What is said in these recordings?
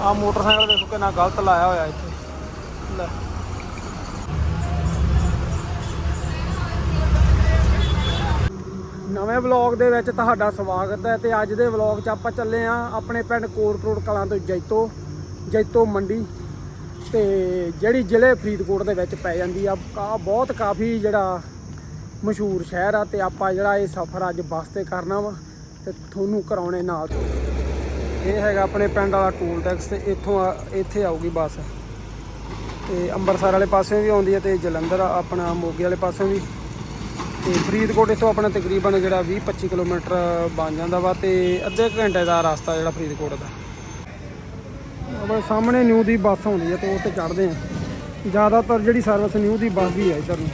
ਆ ਮੋਟਰਸਾਈਕਲ ਦੇਖੋ ਕਿੰਨਾ ਗਲਤ ਲਾਇਆ ਹੋਇਆ ਇੱਥੇ। ਲੈ। ਨਵੇਂ ਵਲੌਗ ਦੇ ਵਿੱਚ ਤੁਹਾਡਾ ਸਵਾਗਤ ਹੈ ਤੇ ਅੱਜ ਦੇ ਵਲੌਗ 'ਚ ਆਪਾਂ ਚੱਲੇ ਆ ਆਪਣੇ ਪਿੰਡ ਕੋਟਕੋਟ ਕਲਾਂ ਤੋਂ ਜੈਤੋ ਜੈਤੋ ਮੰਡੀ ਤੇ ਜਿਹੜੀ ਜ਼ਿਲ੍ਹੇ ਫਰੀਦਕੋਟ ਦੇ ਵਿੱਚ ਪੈ ਜਾਂਦੀ ਆ। ਬਹੁਤ ਕਾਫੀ ਜਿਹੜਾ ਮਸ਼ਹੂਰ ਸ਼ਹਿਰ ਆ ਤੇ ਆਪਾਂ ਜਿਹੜਾ ਇਹ ਸਫ਼ਰ ਅੱਜ ਬੱਸ ਤੇ ਕਰਨਾ ਵਾ ਤੇ ਤੁਹਾਨੂੰ ਕਰਾਉਣੇ ਨਾਲ। ਇਹ ਹੈਗਾ ਆਪਣੇ ਪਿੰਡ ਵਾਲਾ ਟੂਲ ਟੈਕਸ ਤੇ ਇੱਥੋਂ ਆ- ਇੱਥੇ ਆਊਗੀ ਬੱਸ। ਤੇ ਅੰਮ੍ਰਿਤਸਰ ਵਾਲੇ ਪਾਸੇ ਵੀ ਆਉਂਦੀ ਹੈ ਤੇ ਜਲੰਧਰ ਆਪਣਾ ਮੋਗੇ ਵਾਲੇ ਪਾਸੇ ਵੀ। ਤੇ ਫਰੀਦਕੋਟ ਇੱਥੋਂ ਆਪਣਾ ਤਕਰੀਬਨ ਜਿਹੜਾ 20 25 ਕਿਲੋਮੀਟਰ ਬਣ ਜਾਂਦਾ ਵਾ ਤੇ ਅੱਧੇ ਘੰਟੇ ਦਾ ਰਸਤਾ ਜਿਹੜਾ ਫਰੀਦਕੋਟ ਦਾ। ਆਪਣੇ ਸਾਹਮਣੇ ਨਿਊ ਦੀ ਬੱਸ ਆਉਂਦੀ ਹੈ ਤੇ ਉਹ ਤੇ ਚੜ੍ਹਦੇ ਆ। ਜ਼ਿਆਦਾਤਰ ਜਿਹੜੀ ਸਰਵਿਸ ਨਿਊ ਦੀ ਬੱਸ ਦੀ ਹੈ ਇੱਧਰ ਨੂੰ।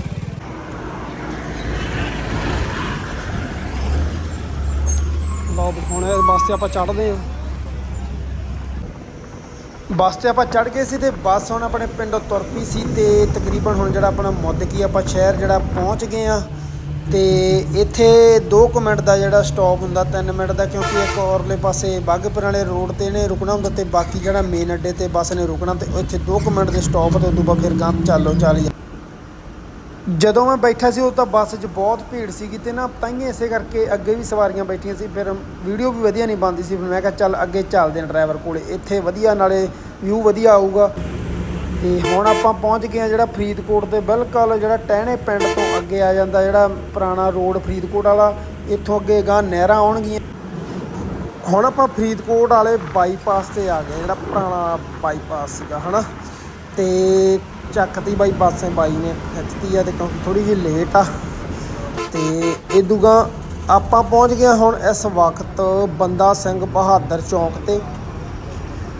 ਲਓ ਹੁਣ ਇਸ ਬੱਸ ਤੇ ਆਪਾਂ ਚੜਦੇ ਹਾਂ। ਬੱਸ ਤੇ ਆਪਾਂ ਚੜ ਗਏ ਸੀ ਤੇ ਬੱਸ ਹੁਣ ਆਪਣੇ ਪਿੰਡੋਂ ਤੁਰ ਪਈ ਸੀ ਤੇ ਤਕਰੀਬਨ ਹੁਣ ਜਿਹੜਾ ਆਪਣਾ ਮੁੱਦ ਮੁੱਦਕੀ ਆਪਾਂ ਸ਼ਹਿਰ ਜਿਹੜਾ ਪਹੁੰਚ ਗਏ ਆ ਤੇ ਇੱਥੇ 2 ਮਿੰਟ ਦਾ ਜਿਹੜਾ ਸਟਾਪ ਹੁੰਦਾ 3 ਮਿੰਟ ਦਾ ਕਿਉਂਕਿ ਇੱਕ ਔਰਲੇ ਪਾਸੇ ਬਾਗਪੁਰ ਵਾਲੇ ਰੋਡ ਤੇ ਨੇ ਰੁਕਣਾ ਹੁੰਦਾ ਤੇ ਬਾਕੀ ਜਿਹੜਾ ਮੇਨ ਅੱਡੇ ਤੇ ਬੱਸ ਨੇ ਰੁਕਣਾ ਤੇ ਇੱਥੇ 2 ਮਿੰਟ ਦੇ ਸਟਾਪ ਤੇ ਉਦੋਂ ਬਾਅਦ ਫਿਰ ਗਾਂ ਚਾਲੋ ਚੱਲ ਜਦੋਂ ਮੈਂ ਬੈਠਾ ਸੀ ਉਹ ਤਾਂ ਬੱਸ 'ਚ ਬਹੁਤ ਭੀੜ ਸੀਗੀ ਤੇ ਨਾ ਤਾਈਆਂ ਇਸੇ ਕਰਕੇ ਅੱਗੇ ਵੀ ਸਵਾਰੀਆਂ ਬੈਠੀਆਂ ਸੀ। ਫਿਰ ਵੀਡੀਓ ਵੀ ਵਧੀਆ ਨਹੀਂ ਬਣਦੀ ਸੀ। ਫਿਰ ਮੈਂ ਕਿਹਾ, ਚੱਲ ਅੱਗੇ ਚੱਲਦੇ ਹਾਂ ਡਰਾਈਵਰ ਕੋਲੇ। ਇੱਥੇ ਵਧੀਆ, ਨਾਲੇ ਵਿਊ ਵਧੀਆ ਆਊਗਾ। ਤੇ ਹੁਣ ਆਪਾਂ ਪਹੁੰਚ ਗਏ ਆ ਜਿਹੜਾ ਫਰੀਦਕੋਟ ਦੇ, ਬਿਲਕੁਲ ਜਿਹੜਾ ਟਹਿਣੇ ਪਿੰਡ ਤੋਂ ਅੱਗੇ ਆ ਜਾਂਦਾ ਜਿਹੜਾ ਪੁਰਾਣਾ ਰੋਡ ਫਰੀਦਕੋਟ ਵਾਲਾ, ਇੱਥੋਂ ਅੱਗੇ ਗਾਂ ਨਹਿਰਾਂ ਆਉਣਗੀਆਂ। ਹੁਣ ਆਪਾਂ ਫਰੀਦਕੋਟ ਵਾਲੇ ਬਾਈਪਾਸ ਤੇ ਆ ਗਏ, ਜਿਹੜਾ ਪੁਰਾਣਾ ਬਾਈਪਾਸ ਸੀਗਾ, ਹਨਾ? ਤੇ ਚੱਕਤੀ ਬਾਈ ਪਾਸੇ ਬਾਈ ਨੇ ਖਿੱਚਤੀ ਆ ਤੇ ਕਿਉਂਕਿ ਥੋੜੀ ਜਿਹੀ ਲੇਟ ਆ। ਤੇ ਇਦੂਗਾ ਆਪਾਂ ਪਹੁੰਚ ਗਏ ਹੁਣ ਇਸ ਵਕਤ ਬੰਦਾ ਸਿੰਘ ਬਹਾਦਰ ਚੌਂਕ ਤੇ।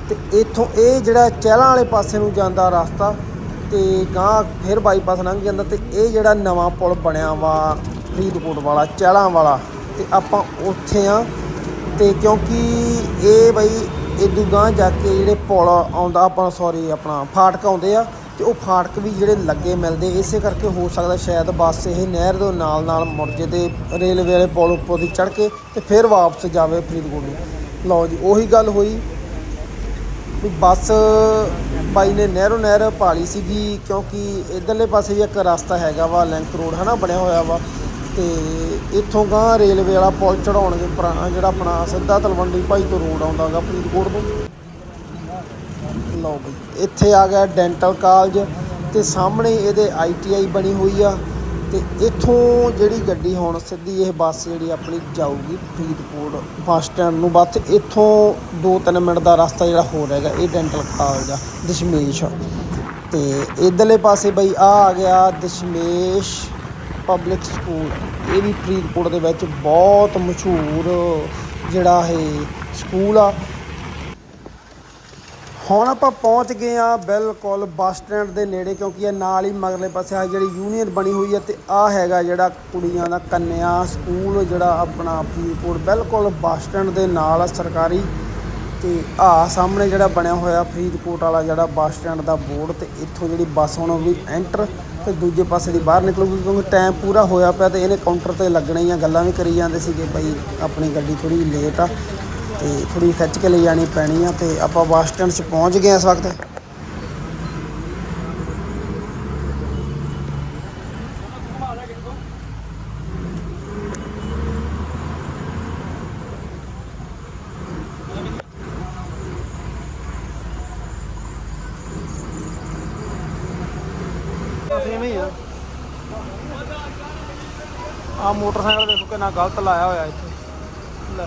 ਤੇ ਇੱਥੋਂ ਇਹ ਜਿਹੜਾ ਚਹਿਲਾਂ ਵਾਲੇ ਪਾਸੇ ਨੂੰ ਜਾਂਦਾ ਰਸਤਾ, ਤੇ ਗਾਂ ਫਿਰ ਬਾਈਪਾਸ ਲੰਘ ਜਾਂਦਾ ਤੇ ਇਹ ਜਿਹੜਾ ਨਵਾਂ ਪੁਲ ਬਣਿਆ ਵਾ ਫਰੀਦਕੋਟ ਵਾਲਾ, ਚਹਿਲਾਂ ਵਾਲਾ, ਤੇ ਆਪਾਂ ਉੱਥੇ ਆ। ਤੇ ਕਿਉਂਕਿ ਇਹ ਬਈ ਇਦੂ ਗਾਂ ਜਾ ਕੇ ਜਿਹੜੇ ਪੁਲ ਆਉਂਦਾ, ਆਪਾਂ ਸੌਰੀ ਆਪਣਾ ਫਾਟਕ ਆਉਂਦੇ ਆ। ਤੇ ਉਹ ਫਾਟਕ ਵੀ ਜਿਹੜੇ ਲੱਗੇ ਮਿਲਦੇ, ਇਸੇ ਕਰਕੇ ਹੋ ਸਕਦਾ ਸ਼ਾਇਦ ਬੱਸ ਇਹ ਨਹਿਰ ਦੇ ਨਾਲ ਨਾਲ ਮੁੜ ਜੇ ਤੇ ਰੇਲਵੇ ਵਾਲੇ ਪੁਲ ਉੱਪਰ ਦੀ ਚੜ੍ਹ ਕੇ ਤੇ ਫਿਰ ਵਾਪਸ ਜਾਵੇ ਫਰੀਦਕੋਟ ਨੂੰ। ਲਓ ਜੀ, ਉਹੀ ਗੱਲ ਹੋਈ ਵੀ ਬੱਸ ਬਾਈ ਨੇ ਨਹਿਰੋ ਨਹਿਰ ਭਾਲੀ ਸੀਗੀ ਕਿਉਂਕਿ ਇਧਰਲੇ ਪਾਸੇ ਵੀ ਇੱਕ ਰਸਤਾ ਹੈਗਾ ਵਾ, ਲਿੰਕ ਰੋਡ ਹਨਾ ਬਣਿਆ ਹੋਇਆ ਵਾ, ਤੇ ਇੱਥੋਂ ਗਾਂ ਰੇਲਵੇ ਵਾਲਾ ਪੁਲ ਚੜਾਉਣਗੇ ਪੁਰਾਣਾ ਜਿਹੜਾ ਆਪਣਾ ਸਿੱਧਾ ਤਲਵੰਡੀ ਭਾਈ ਤੋਂ ਰੋਡ ਆਉਂਦਾਗਾ ਫਰੀਦਕੋਟ ਤੋਂ। ਲਓ ਬਈ ਇੱਥੇ ਆ ਗਿਆ ਡੈਂਟਲ ਕਾਲਜ ਤੇ ਸਾਹਮਣੇ ਇਹਦੇ ਆਈਟੀਆਈ ਬਣੀ ਹੋਈ ਆ ਤੇ ਇੱਥੋਂ ਜਿਹੜੀ ਗੱਡੀ ਹੁਣ ਸਿੱਧੀ ਇਹ ਬੱਸ ਜਿਹੜੀ ਆਪਣੀ ਜਾਊਗੀ ਫਰੀਦਕੋਟ ਬੱਸ ਸਟੈਂਡ ਨੂੰ। ਬਸ ਇੱਥੋਂ 2-3 ਮਿੰਟ ਦਾ ਰਸਤਾ ਜਿਹੜਾ ਹੋਰ ਹੈਗਾ, ਇਹ ਡੈਂਟਲ ਕਾਲਜ ਆ, ਦਸ਼ਮੇਸ਼। ਤੇ ਇਧਰਲੇ ਪਾਸੇ ਬਈ ਆ ਆ ਗਿਆ ਦਸ਼ਮੇਸ਼ ਪਬਲਿਕ ਸਕੂਲ। ਇਹ ਵੀ ਫਰੀਦਕੋਟ ਦੇ ਵਿੱਚ ਬਹੁਤ ਮਸ਼ਹੂਰ ਜਿਹੜਾ ਇਹ ਸਕੂਲ ਆ। ਹੁਣ ਆਪਾਂ ਪਹੁੰਚ ਗਏ ਆ ਬਿਲਕੁਲ ਬੱਸ ਸਟੈਂਡ ਦੇ ਨੇੜੇ, ਕਿਉਂਕਿ ਇਹ ਨਾਲ ਹੀ ਮਗਰਲੇ ਪਾਸੇ ਆ ਜਿਹੜੀ ਯੂਨੀਅਨ ਬਣੀ ਹੋਈ ਹੈ ਤੇ ਆ ਹੈਗਾ ਜਿਹੜਾ ਕੁੜੀਆਂ ਦਾ ਕੰਨਿਆ ਸਕੂਲ, ਜਿਹੜਾ ਆਪਣਾ ਫਰੀਦਕੋਟ ਬਿਲਕੁਲ ਬੱਸ ਸਟੈਂਡ ਦੇ ਨਾਲ ਆ ਸਰਕਾਰੀ ਤੇ ਆ ਸਾਹਮਣੇ ਜਿਹੜਾ ਬਣਿਆ ਹੋਇਆ ਫਰੀਦਕੋਟ ਵਾਲਾ ਜਿਹੜਾ ਬੱਸ ਸਟੈਂਡ ਦਾ ਬੋਰਡ ਤੇ ਇੱਥੋਂ ਜਿਹੜੀ ਬੱਸ ਹੁਣ ਉਹ ਵੀ ਐਂਟਰ ਤੇ ਦੂਜੇ ਪਾਸੇ ਦੀ ਬਾਹਰ ਨਿਕਲੂਗੀ, ਕਿਉਂਕਿ ਟਾਈਮ ਪੂਰਾ ਹੋਇਆ ਪਿਆ ਤੇ ਇਹਨੇ ਕਾਊਂਟਰ ਤੇ ਲੱਗਣਾ ਹੀ ਆ ਗੱਲਾਂ ਵੀ ਕਰੀ ਜਾਂਦੇ ਸੀਗੇ ਬਈ ਆਪਣੀ ਗੱਡੀ ਥੋੜੀ ਲੇਟ ਆ। ਤੇ ਥੋੜੀ ਖਿੱਚ ਕੇ ਲੈ ਜਾਣੀ ਪੈਣੀ ਆ ਤੇ ਆਪਾਂ ਬੱਸ ਸਟੈਂਡ 'ਚ ਪਹੁੰਚ ਗਏ ਆ ਇਸ ਵਕਤ। ਆ ਮੋਟਰਸਾਈਕਲ ਦੇਖੋ ਕਿੰਨਾ ਗਲਤ ਲਾਇਆ ਹੋਇਆ ਇੱਥੇ। ਲੈ।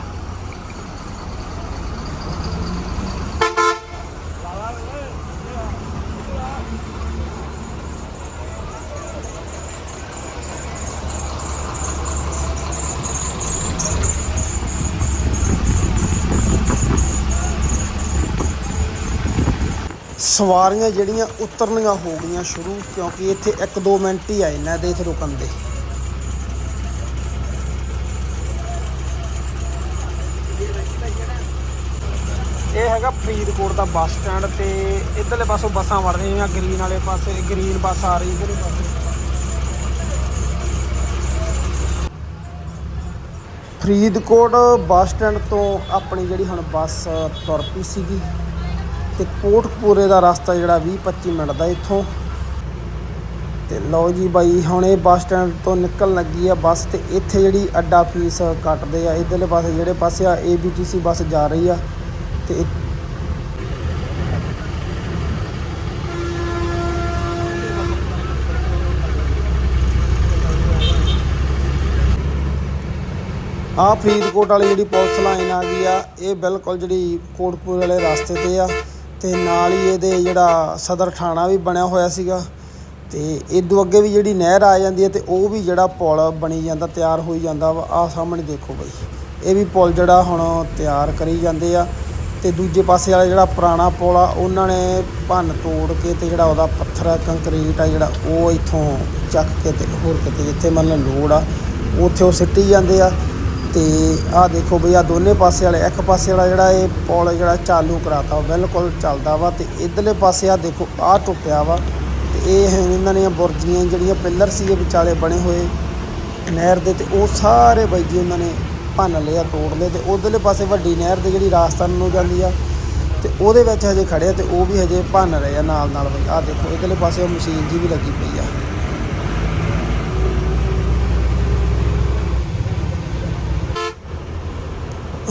ਸਵਾਰੀਆਂ ਜਿਹੜੀਆਂ ਉਤਰਨੀਆਂ ਹੋ ਗਈਆਂ ਸ਼ੁਰੂ ਕਿਉਂਕਿ ਇੱਥੇ 1-2 ਮਿੰਟ ਹੀ ਆਏ ਨਾ ਦੇ ਇੱਥੇ ਰੁਕਣ ਦੇ। ਇਹ ਹੈਗਾ ਫਰੀਦਕੋਟ ਦਾ ਬੱਸ ਸਟੈਂਡ ਤੇ ਇਧਰਲੇ ਪਾਸੋਂ ਬੱਸਾਂ ਵੜ ਰਹੀਆਂ ਗ੍ਰੀਨ ਵਾਲੇ ਪਾਸੇ ਗ੍ਰੀਨ ਬੱਸ ਆ ਰਹੀ ਇਧਰਲੇ ਪਾਸੇ। ਫਰੀਦਕੋਟ ਬੱਸ ਸਟੈਂਡ ਤੋਂ ਆਪਣੀ ਜਿਹੜੀ ਹੁਣ ਬੱਸ ਤੁਰ ਪਈ ਸੀਗੀ। ਤੇ ਕੋਟਕਪੂਰੇ ਦਾ ਰਸਤਾ ਜਿਹੜਾ 20-25 ਮਿੰਟ ਦਾ ਇੱਥੋਂ। ਤੇ ਲਓ ਜੀ ਬਾਈ, ਹੁਣ ਇਹ ਬੱਸ ਸਟੈਂਡ ਤੋਂ ਨਿਕਲਣ ਲੱਗੀ ਆ ਬੱਸ ਤੇ ਇੱਥੇ ਜਿਹੜੀ ਅੱਡਾ ਫੀਸ ਕੱਟਦੇ ਆ, ਇਧਰਲੇ ਪਾਸੇ ਜਿਹੜੇ ਪਾਸੇ ਆ ਏਬੀਟੀਸੀ ਬੱਸ ਜਾ ਰਹੀ ਆ। ਤੇ ਇਹ- ਆ ਫਰੀਦਕੋਟ ਵਾਲੀ ਜਿਹੜੀ ਪੁਲਿਸ ਲਾਈਨ ਆ ਗਈ ਆ, ਇਹ ਬਿਲਕੁਲ ਜਿਹੜੀ ਕੋਟਪੁਰ ਵਾਲੇ ਰਸਤੇ ਤੇ ਆ। ਤੇ ਨਾਲ ਹੀ ਇਹਦੇ ਜਿਹੜਾ ਸਦਰ ਥਾਣਾ ਵੀ ਬਣਿਆ ਹੋਇਆ ਸੀਗਾ ਤੇ ਇਦੋਂ ਅੱਗੇ ਵੀ ਜਿਹੜੀ ਨਹਿਰ ਆ ਜਾਂਦੀ ਹੈ ਤੇ ਉਹ ਵੀ ਜਿਹੜਾ ਪੁਲ ਬਣੀ ਜਾਂਦਾ, ਤਿਆਰ ਹੋਈ ਜਾਂਦਾ ਵਾ ਆ ਸਾਹਮਣੇ ਦੇਖੋ ਬਈ। ਇਹ ਵੀ ਪੁਲ ਜਿਹੜਾ ਹੁਣ ਤਿਆਰ ਕਰੀ ਜਾਂਦੇ ਆ ਤੇ ਦੂਜੇ ਪਾਸੇ ਵਾਲਾ ਜਿਹੜਾ ਪੁਰਾਣਾ ਪੁਲ ਆ, ਉਹਨਾਂ ਨੇ ਭੰਨ ਤੋੜ ਕੇ ਤੇ ਜਿਹੜਾ ਉਹਦਾ ਪੱਥਰ ਆ, ਕੰਕਰੀਟ ਆ ਜਿਹੜਾ, ਉਹ ਇੱਥੋਂ ਚੱਕ ਕੇ ਤੇ ਹੋਰ ਕਿਤੇ ਜਿੱਥੇ ਮਤਲਬ ਲੋੜ ਆ, ਉੱਥੇ ਉਹ ਸਿੱਟੀ ਜਾਂਦੇ ਆ। ਤੇ ਆਹ ਦੇਖੋ ਬਈ ਆ ਦੋਨੇ ਪਾਸੇ ਵਾਲੇ, ਇੱਕ ਪਾਸੇ ਵਾਲਾ ਜਿਹੜਾ ਇਹ ਪੌਲ ਜਿਹੜਾ ਚਾਲੂ ਕਰਾਤਾ ਬਿਲਕੁਲ ਚੱਲਦਾ ਵਾ ਤੇ ਇਧਰਲੇ ਪਾਸੇ ਆ ਦੇਖੋ ਆ ਟੁੱਟਿਆ ਵਾ ਤੇ ਇਹ ਇਹਨਾਂ ਦੀਆਂ ਬੁਰਜੀਆਂ ਜਿਹੜੀਆਂ ਪਿੱਲਰ ਸੀਗੇ ਵਿਚਾਲੇ ਬਣੇ ਹੋਏ ਨਹਿਰ ਦੇ ਤੇ ਉਹ ਸਾਰੇ ਬਾਈ ਜੀ ਉਹਨਾਂ ਨੇ ਭੰਨ ਲਿਆ ਤੋੜ ਲਏ ਤੇ ਉਧਰਲੇ ਪਾਸੇ ਵੱਡੀ ਨਹਿਰ ਦੇ ਜਿਹੜੀ ਰਾਜਸਥਾਨ ਨੂੰ ਜਾਂਦੀ ਆ ਤੇ ਉਹਦੇ ਵਿੱਚ ਹਜੇ ਖੜੇ ਆ ਤੇ ਉਹ ਵੀ ਹਜੇ ਭੰਨ ਰਹੇ ਆ ਨਾਲ ਨਾਲ ਬਈ। ਆ ਦੇਖੋ, ਇਧਰਲੇ ਪਾਸੇ ਉਹ ਮਸ਼ੀਨ ਜੀ ਵੀ ਲੱਗੀ ਪਈ ਆ।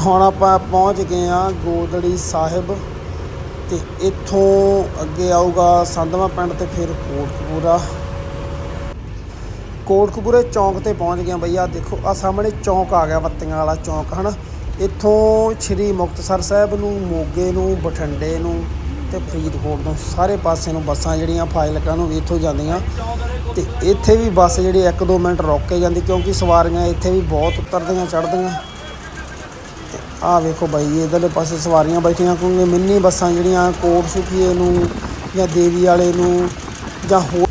ਹੁਣ ਆਪਾਂ ਪਹੁੰਚ ਗਏ ਆ ਗੋਦੜੀ ਸਾਹਿਬ ਤੇ ਇੱਥੋਂ ਅੱਗੇ ਆਊਗਾ ਸੰਧਵਾ ਪਿੰਡ ਤੇ ਫਿਰ ਕੋਟਕਪੂਰਾ। ਕੋਟਕਪੂਰੇ ਚੌਂਕ ਤੇ ਪਹੁੰਚ ਗਏ ਆ ਬਈ ਆ ਦੇਖੋ ਆ ਸਾਹਮਣੇ ਚੌਂਕ ਆ ਗਿਆ ਬੱਤੀਆਂ ਵਾਲਾ ਚੌਂਕ, ਹਨਾ? ਇੱਥੋਂ ਸ਼੍ਰੀ ਮੁਕਤਸਰ ਸਾਹਿਬ ਨੂੰ, ਮੋਗੇ ਨੂੰ, ਬਠਿੰਡੇ ਨੂੰ ਤੇ ਫਰੀਦਕੋਟ ਨੂੰ ਸਾਰੇ ਪਾਸੇ ਨੂੰ ਬੱਸਾਂ ਜਿਹੜੀਆਂ ਫਾਜ਼ਿਲਕਾ ਨੂੰ ਵੀ ਇੱਥੋਂ ਜਾਂਦੀਆਂ ਤੇ ਇੱਥੇ ਵੀ ਬੱਸ ਜਿਹੜੀ 1-2 ਮਿੰਟ ਰੁਕ ਕੇ ਜਾਂਦੀ ਕਿਉਂਕਿ ਸਵਾਰੀਆਂ ਇੱਥੇ ਵੀ ਬਹੁਤ ਉਤਰਦੀਆਂ, ਚੜ੍ਹਦੀਆਂ। ਆਹ ਵੇਖੋ ਬਾਈ ਇਧਰਲੇ ਪਾਸੇ ਸਵਾਰੀਆਂ ਬੈਠੀਆਂ, ਕਿਉਂਕਿ ਮਿੰਨੀ ਬੱਸਾਂ ਜਿਹੜੀਆਂ ਕੋਟ ਸੁਖੀਏ ਨੂੰ ਜਾਂ ਦੇਵੀ ਵਾਲੇ ਨੂੰ ਜਾਂ ਹੋਰ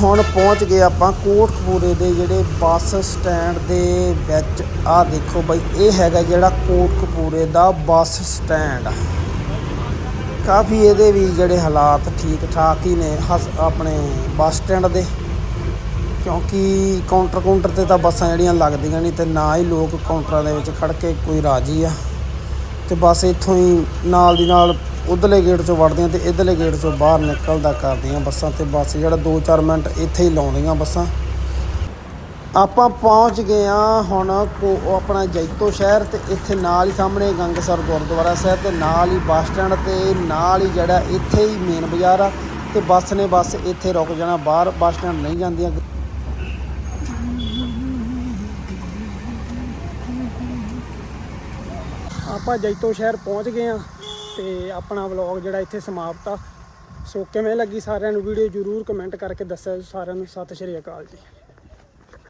ਹੁਣ ਪਹੁੰਚ ਗਏ ਆਪਾਂ ਕੋਟਕਪੂਰੇ ਦੇ ਜਿਹੜੇ ਬੱਸ ਸਟੈਂਡ ਦੇ ਵਿੱਚ। ਆਹ ਦੇਖੋ ਬਾਈ, ਇਹ ਹੈਗਾ ਜਿਹੜਾ ਕੋਟਕਪੂਰੇ ਦਾ ਬੱਸ ਸਟੈਂਡ। ਕਾਫੀ ਇਹਦੇ ਵੀ ਜਿਹੜੇ ਹਾਲਾਤ ਠੀਕ ਠਾਕ ਹੀ ਨੇ ਹਸ- ਆਪਣੇ ਬੱਸ ਸਟੈਂਡ ਦੇ। ਕਿਉਂਕਿ ਕਾਊਂਟਰ ਕਾਊਂਟਰ ਤੇ ਤਾਂ ਬੱਸਾਂ ਜਿਹੜੀਆਂ ਲੱਗਦੀਆਂ ਨਹੀਂ ਤੇ ਨਾ ਹੀ ਲੋਕ ਕਾਊਂਟਰਾਂ ਦੇ ਵਿੱਚ ਖੜ ਕੇ ਕੋਈ ਰਾਜੀ ਆ। ਤੇ ਬਸ ਇੱਥੋਂ ਹੀ ਨਾਲ ਦੀ ਨਾਲ ਉਧਰਲੇ ਗੇਟ ਚੋਂ ਵੜਦੀਆਂ ਤੇ ਇਧਰਲੇ ਗੇਟ ਚੋਂ ਬਾਹਰ ਨਿਕਲਦਾ ਕਰਦੀਆਂ ਬੱਸਾਂ ਤੇ ਬੱਸ ਜਿਹੜਾ 2-4 ਮਿੰਟ ਇੱਥੇ ਹੀ ਲਾਉਂਦੀਆਂ ਬੱਸਾਂ। ਆਪਾਂ ਪਹੁੰਚ ਗਏ ਆ ਹੁਣ ਕੋ ਆਪਣਾ ਜੈਤੋ ਸ਼ਹਿਰ ਤੇ ਇੱਥੇ ਨਾਲ ਹੀ ਸਾਹਮਣੇ ਗੰਗਸਰ ਗੁਰਦੁਆਰਾ ਸਾਹਿਬ ਤੇ ਨਾਲ ਹੀ ਬੱਸ ਸਟੈਂਡ ਤੇ ਨਾਲ ਹੀ ਜਿਹੜਾ ਇੱਥੇ ਹੀ ਮੇਨ ਬਾਜ਼ਾਰ ਆ ਤੇ ਬੱਸ ਨੇ ਬੱਸ ਇੱਥੇ ਰੁਕ ਜਾਣਾ, ਬਾਹਰ ਬੱਸ ਸਟੈਂਡ ਨਹੀਂ ਜਾਂਦੀਆਂ। ਆਪਾਂ ਜੈਤੋ ਸ਼ਹਿਰ ਪਹੁੰਚ ਗਏ ਆ ਤੇ ਆਪਣਾ ਵਲੌਗ ਜਿਹੜਾ ਇੱਥੇ ਸਮਾਪਤ ਆ। ਸੋ ਕਿਵੇਂ ਲੱਗੀ ਸਾਰਿਆਂ ਨੂੰ ਵੀਡੀਓ ਜਰੂਰ ਕਮੈਂਟ ਕਰਕੇ ਦੱਸਿਓ ਸਾਰਿਆਂ ਨੂੰ ਸਤਿ ਸ਼੍ਰੀ ਅਕਾਲ ਜੀ।